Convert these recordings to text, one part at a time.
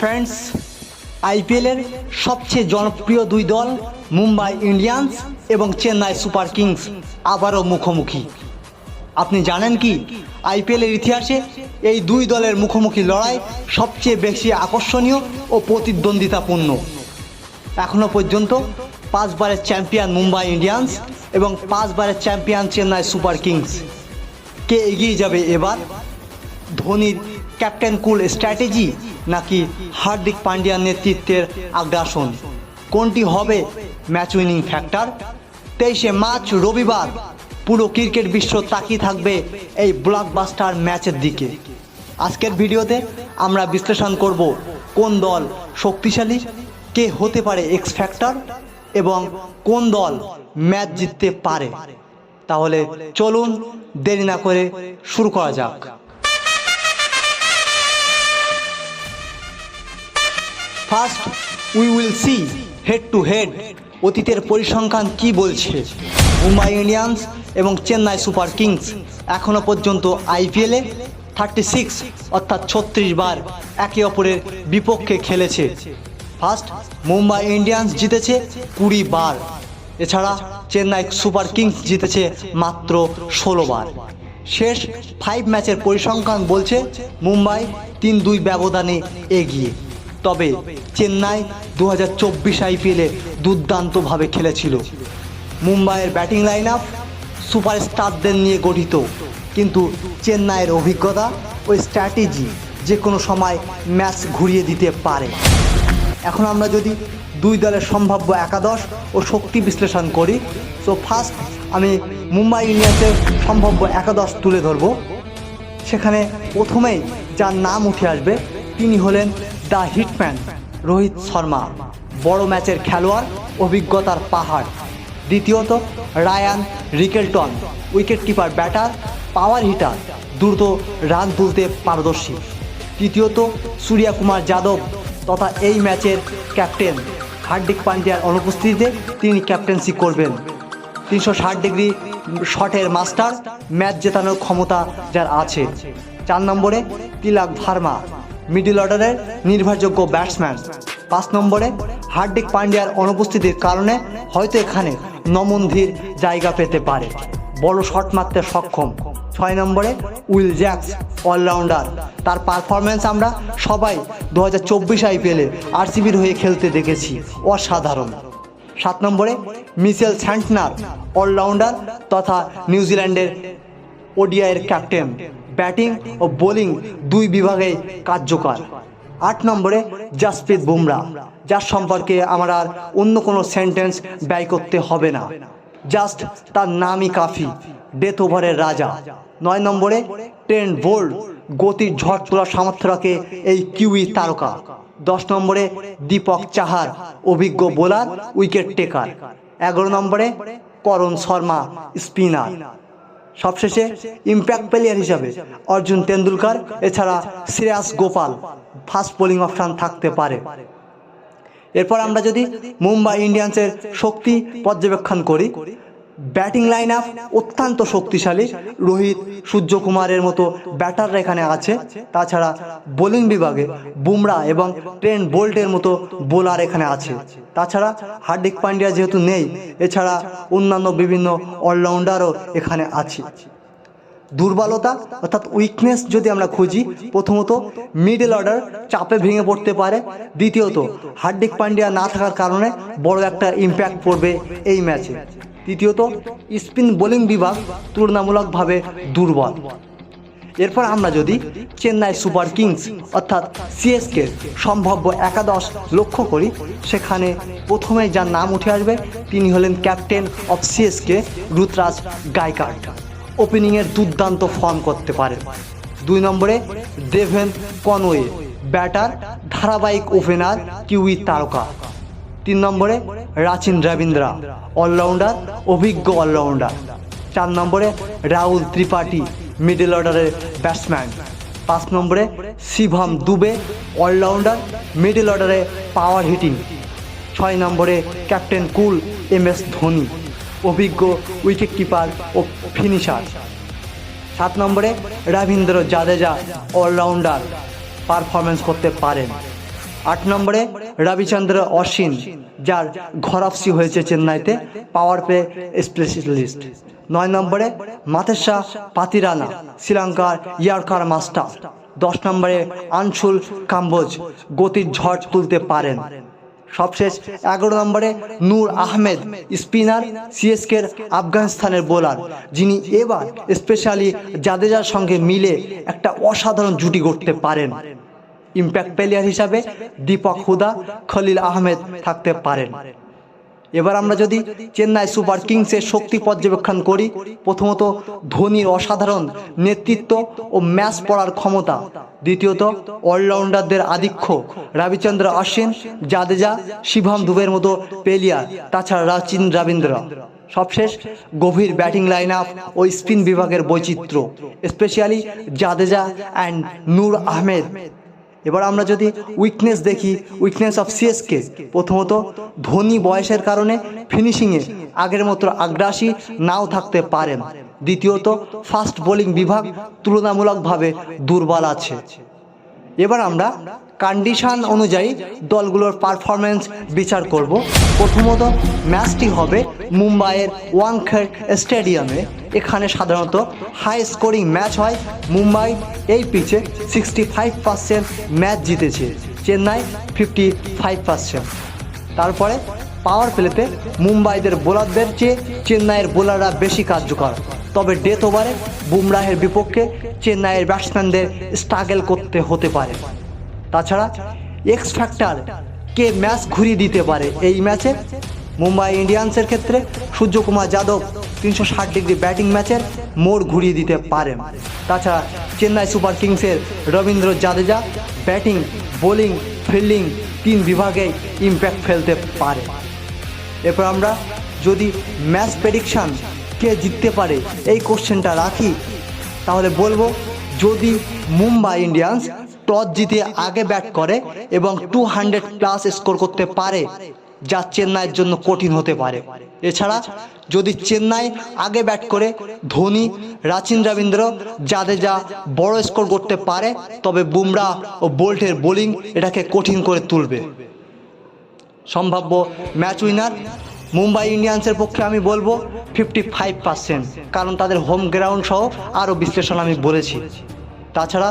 Friends আইপিএলের সবচেয়ে জনপ্রিয় দুই দল মুম্বাই ইন্ডিয়ান্স এবং চেন্নাই সুপার কিংস আবারও মুখোমুখি। আপনি জানেন কি আইপিএলের ইতিহাসে এই দুই দলের মুখোমুখি লড়াই সবচেয়ে বেশি আকর্ষণীয় ও প্রতিদ্বন্দ্বিতাপূর্ণ। এখনও পর্যন্ত পাঁচবারের চ্যাম্পিয়ন মুম্বাই ইন্ডিয়ান্স এবং পাঁচবারের চ্যাম্পিয়ন চেন্নাই সুপার কিংস। কে এগিয়ে যাবে এবার? ধোনির ক্যাপ্টেন কুল স্ট্র্যাটেজি নাকি হার্দিক পান্ডিয়ার নেতৃত্বের আগ্রাসন? কোনটি হবে ম্যাচ উইনিং ফ্যাক্টর? তেইশে মার্চ রবিবার পুরো ক্রিকেট বিশ্ব তাকিয়ে থাকবে এই ব্লকবাস্টার ম্যাচের দিকে। আজকের ভিডিওতে আমরা বিশ্লেষণ করব কোন দল শক্তিশালী, কে হতে পারে এক্স ফ্যাক্টর এবং কোন দল ম্যাচ জিততে পারে। তাহলে চলুন দেরি না করে শুরু করা যাক। First we will see head to head অতীতের পরিসংখ্যান কি বলছে। মুম্বাই ইন্ডিয়ান্স এবং চেন্নাই সুপার কিংস এখনও পর্যন্ত আইপিএলে থার্টি সিক্স অর্থাৎ ছত্রিশ বার একে অপরের বিপক্ষে খেলেছে। ফার্স্ট মুম্বাই ইন্ডিয়ান্স জিতেছে কুড়ি বার। এছাড়া চেন্নাই সুপার কিংস জিতেছে মাত্র ষোলো বার। শেষ ফাইভ ম্যাচের পরিসংখ্যান বলছে মুম্বাই তিন দুই ব্যবধানে এগিয়ে। তবে চেন্নাই দু হাজার চব্বিশ আইপিএলে দুর্দান্তভাবে খেলেছিল। মুম্বাইয়ের ব্যাটিং লাইন আপ সুপারস্টারদের নিয়ে গঠিত। কিন্তু চেন্নাইয়ের অভিজ্ঞতা ও স্ট্র্যাটেজি যে কোনো সময় ম্যাচ ঘুরিয়ে দিতে পারে। এখন আমরা যদি দুই দলের সম্ভাব্য একাদশ ও শক্তি বিশ্লেষণ করি, তো ফার্স্ট আমি মুম্বাই ইন্ডিয়ান্সের সম্ভাব্য একাদশ তুলে ধরব। সেখানে প্রথমেই যার নাম উঠে আসবে, তিনি হলেন দ্য হিটম্যান রোহিত শর্মা। বড় ম্যাচের খেলোয়াড়, অভিজ্ঞতার পাহাড়। দ্বিতীয়ত, Ryan Rickelton wicket keeper batter, power hitter, দ্রুত রান তুলতে পারদর্শী। তৃতীয়ত সূর্যা কুমার যাদব তথা এই ম্যাচের ক্যাপ্টেন। হার্দিক পান্ডিয়ার অনুপস্থিতিতে তিনি ক্যাপ্টেন্সি করবেন। তিনশো ষাট ডিগ্রি শটের মাস্টার, ম্যাচ জেতানোর ক্ষমতা যার আছে। চার নম্বরে তিলাক ভার্মা। মিডল অর্ডারের নির্ভরযোগ্য ব্যাটসম্যান। পাঁচ নম্বরে হার্দিক পান্ডিয়ার অনুপস্থিতির কারণে হয়তো এখানে নমনধীর জায়গা পেতে পারে। বড় শট মারতে সক্ষম। ছয় নম্বরে উইল জ্যাক্স, অলরাউন্ডার। তার পারফরমেন্স আমরা সবাই দু হাজার চব্বিশ আইপিএলে আরসিবির হয়ে খেলতে দেখেছি। অসাধারণ। সাত নম্বরে মিসেল স্যান্টনার, অলরাউন্ডার তথা নিউজিল্যান্ডের ওডিআইয়ের ক্যাপ্টেন। ব্যাটিং ও বোলিং দুই বিভাগে কার্যকর। আট নম্বরে জাসপ্রীত বুমরা, যার সম্পর্কে আমার আর অন্য কোনো সেন্টেন্স ব্যয় করতে হবে না। জাস্ট তার নামই কাফি, ডেথ ওভারের রাজা। নয় নম্বরে ট্রেন্ড বোল্ড, গতির ঝড় তোলার সামর্থ্য রাখে এই কিউই তারকা। দশ নম্বরে দীপক চাহার, অভিজ্ঞ বোলার, উইকেট টেকার। এগারো নম্বরে করণ শর্মা, স্পিনার। সবশেষে ইম্প্যাক্ট প্লেয়ার হিসাবে অর্জুন তেন্ডুলকার, এছাড়া Shreyas Gopal fast bowling option থাকতে পারে। এরপর আমরা যদি মুম্বাই ইন্ডিয়ান্সের শক্তি পর্যবেক্ষণ করি ব্যাটিং লাইন আপ অত্যন্ত শক্তিশালী। রোহিত, সূর্যকুমারের মতো ব্যাটাররা এখানে আছে। তাছাড়া বোলিং বিভাগে বুমরা এবং ট্রেন বোল্টের মতো বোলার এখানে আছে। তাছাড়া হার্দিক পান্ডিয়া যেহেতু নেই, এছাড়া অন্যান্য বিভিন্ন অলরাউন্ডারও এখানে আছে। দুর্বলতা অর্থাৎ উইকনেস যদি আমরা খুঁজি, প্রথমত মিডল অর্ডার চাপে ভেঙে পড়তে পারে। দ্বিতীয়ত হার্দিক পান্ডিয়া না থাকার কারণে বড় একটা ইম্প্যাক্ট পড়বে এই ম্যাচে তৃতীয়ত, স্পিন বোলিং বিভাগ তুলনামূলকভাবে দুর্বল। এরপর আমরা যদি চেন্নাই সুপার কিংস অর্থাৎ সিএসকে সম্ভাব্য একাদশ লক্ষ্য করি, সেখানে প্রথমে যার নাম উঠে আসবে, তিনি হলেন captain of CSK Ruturaj Gaikwad ওপেনিংয়ের দুর্দান্ত ফর্ম করতে পারে। দুই নম্বরে ডেভেন কনওয়ে, ব্যাটার, ধারাবাহিক ওপেনার, কিউই তারকা। তিন নম্বরে রাচিন রবীন্দ্রা অলরাউন্ডার অভিজ্ঞ অলরাউন্ডার চার নম্বরে রাহুল ত্রিপাঠী মিডল অর্ডারের ব্যাটসম্যান পাঁচ নম্বরে শিভম দুবে অলরাউন্ডার মিডল অর্ডারে পাওয়ার হিটিং ছয় নম্বরে captain cool, M S Dhoni, অভিজ্ঞ উইকেট কিপার ও ফিনিশার সাত নম্বরে রবীন্দ্র জাদেজা অলরাউন্ডার পারফরমেন্স করতে পারেন। আট নম্বরে রবিচন্দ্র অশ্বিন, যার ঘরফসি হয়েছে চেন্নাইতে পাওয়ার প্লে স্পেশালিস্ট নয় নম্বরে মাতেশা পাতিরানা, শ্রীলঙ্কার ইয়ারকার মাস্টার। দশ নম্বরে আনসুল কাম্বোজ, গতির ঝড় তুলতে পারেন। সবশেষ এগারো নম্বরে নূর আহমেদ, স্পিনার, সিএসকের আফগানিস্তানের বোলার, যিনি এবার স্পেশালি জাদেজার সঙ্গে মিলে একটা অসাধারণ জুটি করতে পারেন। ইম্প্যাক্ট প্লেয়ার হিসাবে দীপক হুদা, খলিল আহমেদ থাকতে পারেন। এবার আমরা যদি চেন্নাই সুপার কিংসের শক্তি পর্যবেক্ষণ করি, প্রথমত ধোনির অসাধারণ নেতৃত্ব ও ম্যাচ পড়ার ক্ষমতা, দ্বিতীয়ত অলরাউন্ডারদের আধিক্য রবিচন্দ্র অশ্বিন জাদেজা, শিভাম দুবের মতো পেলিয়ার তাছাড়া রাচিন রবীন্দ্র। সবশেষ গভীর ব্যাটিং লাইন আপ ও স্পিন বিভাগের বৈচিত্র্য স্পেশালি জাদেজা অ্যান্ড নূর আহমেদ। এবার আমরা যদি উইকনেস দেখি উইকনেস অফ সিএসকে প্রথমত ধনী বয়সের কারণে ফিনিশিংয়ে আগের মতো আগ্রাসী নাও থাকতে পারেন। দ্বিতীয়ত ফাস্ট বোলিং বিভাগ তুলনামূলকভাবে দুর্বল আছে। এবার আমরা কন্ডিশন অনুযায়ী দলগুলোর পারফরমেন্স বিচার করব। প্রথমত ম্যাচটি হবে মুম্বাইয়ের ওয়াংখেড় স্টেডিয়ামে। এখানে সাধারণত হাই স্কোরিং ম্যাচ হয়। মুম্বাই এই পিচে সিক্সটি ফাইভ পার্সেন্ট ম্যাচ জিতেছে। চেন্নাই ফিফটি ফাইভ পার্সেন্ট তারপরে পাওয়ার প্লেতে মুম্বাইদের বোলারদের চেয়ে চেন্নাইয়ের বোলাররা বেশি কার্যকর। তবে ডেথ ওভারে বুমরাহের বিপক্ষে চেন্নাইয়ের ব্যাটসম্যানদের স্ট্রাগল করতে হতে পারে। তাছাড়া এক্স ফ্যাক্টর কে ম্যাচ ঘুরিয়ে দিতে পারে এই ম্যাচে মুম্বাই ইন্ডিয়ান্সের ক্ষেত্রে সূর্যকুমার যাদব তিনশো ষাট ডিগ্রি ব্যাটিং ম্যাচের মোড় ঘুরিয়ে দিতে পারেন। তাছাড়া চেন্নাই সুপার কিংসের Ravindra Jadeja batting bowling fielding তিন বিভাগেই ইম্প্যাক্ট ফেলতে পারে। এরপর আমরা যদি ম্যাচ প্রেডিকশান কে জিততে পারে এই কোশ্চেনটা রাখি, তাহলে বলব যদি মুম্বাই ইন্ডিয়ান্স টস জিতে আগে ব্যাট করে এবং টু হান্ড্রেড প্লাস স্কোর করতে পারে, যা চেন্নাইয়ের জন্য কঠিন হতে পারে। এছাড়া, যদি চেন্নাই আগে ব্যাট করে, ধোনি, রাচিন রবীন্দ্র জাদেজা বড় স্কোর করতে পারে, তবে বুমরা ও বোল্টের বোলিং এটাকে কঠিন করে তুলবে। সম্ভাব্য ম্যাচ উইনার মুম্বাই ইন্ডিয়ান্সের পক্ষে আমি বলব ফিফটি ফাইভ পার্সেন্ট কারণ তাদের হোম গ্রাউন্ড সহ আরও বিশ্লেষণ আমি বলেছি। তাছাড়া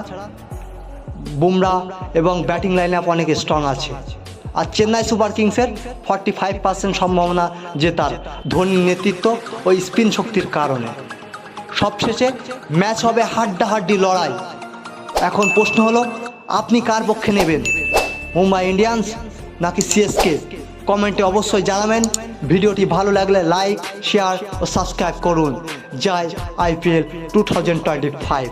বুমরা এবং ব্যাটিং লাইন আপ অনেক স্ট্রং আছে। আর চেন্নাই সুপার কিংসের ফর্টি ফাইভ পার্সেন্ট সম্ভাবনা জেতার ধোনির নেতৃত্ব ও স্পিন শক্তির কারণে। সবশেষে ম্যাচ হবে হাড্ডাহাড্ডি লড়াই। এখন প্রশ্ন হলো, আপনি কার পক্ষে নেবেন? মুম্বাই ইন্ডিয়ান্স নাকি সিএসকে কমেন্টে অবশ্যই জানাবেন। ভিডিওটি ভালো লাগলে লাইক শেয়ার ও সাবস্ক্রাইব করুন। জয় IPL two thousand twenty five